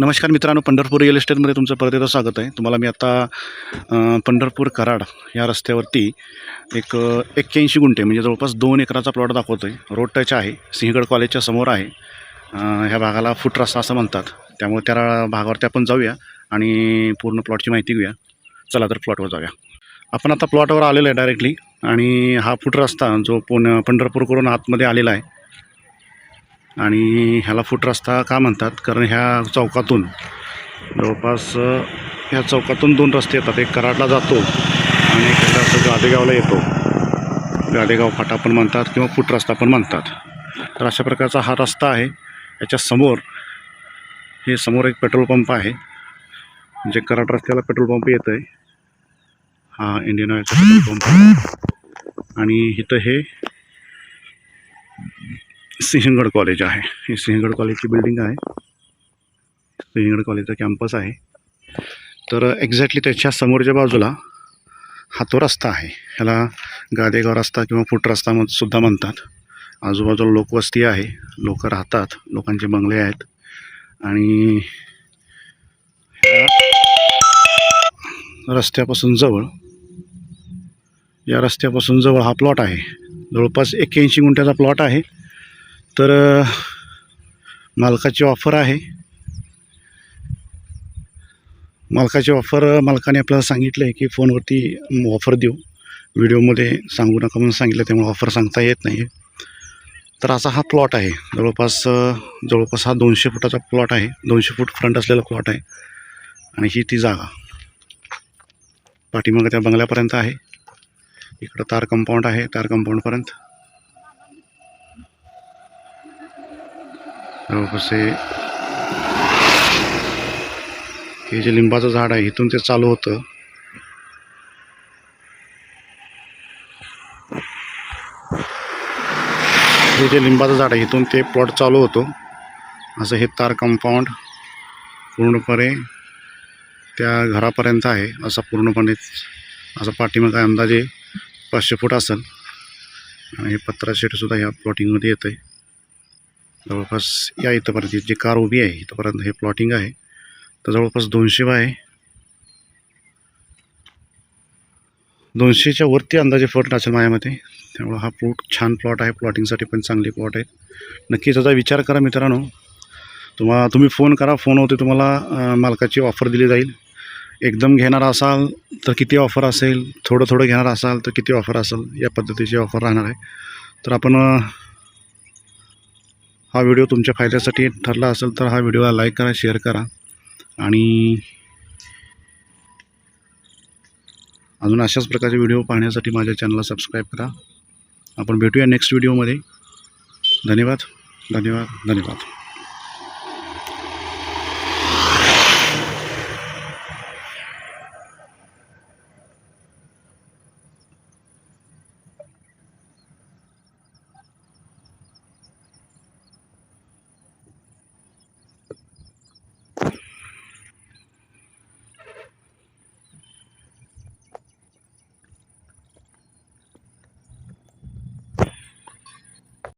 नमस्कार मित्रांनो पंढरपूर रिअल इस्टेटमध्ये तुमचं परत एकदा स्वागत आहे. तुम्हाला मी आता पंढरपूर कराड या रस्त्यावरती एक एक्क्याऐंशी गुंठे म्हणजे जवळपास दोन एकराचा प्लॉट दाखवतो आहे रोड टच आहे सिंहगड कॉलेजच्या समोर आहे. ह्या भागाला फुट रस्ता असं म्हणतात. त्यामुळे त्या भागावरती आपण जाऊया आणि पूर्ण प्लॉटची माहिती घेऊया. चला तर प्लॉटवर जाऊया. आपण आता प्लॉटवर आलेलो आहे डायरेक्टली आणि हा फुट रस्ता जो पुणे पंढरपूरकडून आतमध्ये आलेला आहे आणि ह्याला फूट रस्ता का म्हणतात? कारण ह्या चौकातून जवळपास ह्या चौकातून दोन रस्ते येतात. एक कराडला जातो आणि एक असं गादेगावला येतो. गादेगाव फाटा पण म्हणतात किंवा फूट रस्ता पण म्हणतात. तर अशा प्रकारचा हा रस्ता आहे. याच्या समोर हे समोर एक पेट्रोल पंप आहे. जे कराड रस्त्याला पेट्रोल पंप येतं आहे हा इंडियन ऑइलचा पेट्रोल पंप आणि इथं हे सिंहगड कॉलेज आहे. ही सिंहगड कॉलेजची बिल्डिंग आहे. सिंहगड कॉलेजचा कॅम्पस आहे. तर एक्झॅक्टली त्याच्या समोरच्या बाजूला हा तो रस्ता आहे. ह्याला गादेगाव रस्ता किंवा फुट रस्ता म्हण- सुद्धा म्हणतात. आजूबाजूला लोकवस्ती आहे. लोक राहतात. लोकांचे बंगले आहेत. आणि ह्या रस्त्यापासून जवळ या रस्त्यापासून जवळ हा प्लॉट आहे. जवळपास एक्क्याऐंशी गुंठ्याचा प्लॉट आहे. तर मालकाची ऑफर आहे. मालकाची ऑफर मालकाने आपल्याला सांगितलं आहे की फोनवरती ऑफर देऊ. व्हिडिओमध्ये सांगू नका म्हणून सांगितलं त्यामुळे ऑफर सांगता येत नाही तर असा हा प्लॉट आहे. जवळपास जवळपास हा दोनशे फुटाचा प्लॉट आहे. दोनशे फूट फ्रंट असलेला प्लॉट आहे. आणि ही ती जागा. पाठीमागं त्या बंगल्यापर्यंत आहे. इकडं तार कंपाऊंड आहे तार कंपाऊंडपर्यंत कसे हे हे जे लिंबाचं झाड आहे इथून ते चालू होतं. हे जे लिंबाचं झाड आहे इथून ते प्लॉट चालू होतो. असं हे तार कंपाऊंड पूर्णपणे त्या घरापर्यंत आहे असा पूर्णपणे असा पाठीमाग अंदाजे पाचशे फूट असेल. आणि हे पत्रा शेडसुद्धा ह्या प्लॉटिंगमध्ये येतं आहे जवळपास या इथंपर्यंत जी कार उभी आहे इथंपर्यंत हे प्लॉटिंग आहे. तर जवळपास दोनशे बाय दोनशेच्या वरती अंदाजे प्लॉट असेल माझ्यामध्ये त्यामुळं हा प्लॉट छान प्लॉट आहे. प्लॉटिंगसाठी पण चांगले प्लॉट आहेत नक्की त्याचा विचार करा मित्रांनो. तुम्हाला तुम्ही फोन करा. फोनवरती तुम्हाला मालकाची ऑफर दिली जाईल. एकदम घेणार असाल तर किती ऑफर असेल? थोडं थोडं घेणार असाल तर किती ऑफर असेल? या पद्धतीची ऑफर राहणार आहे. तर आपण हा व्हिडिओ तुमच्या फायद्यासाठी ठरला असेल तर हा व्हिडिओला लाईक करा शेअर करा. आणि अजून अशाच प्रकारचे व्हिडिओ पाहण्यासाठी माझ्या चॅनलला सबस्क्राईब करा. आपण भेटूया नेक्स्ट व्हिडिओमध्ये. धन्यवाद. धन्यवाद. धन्यवाद.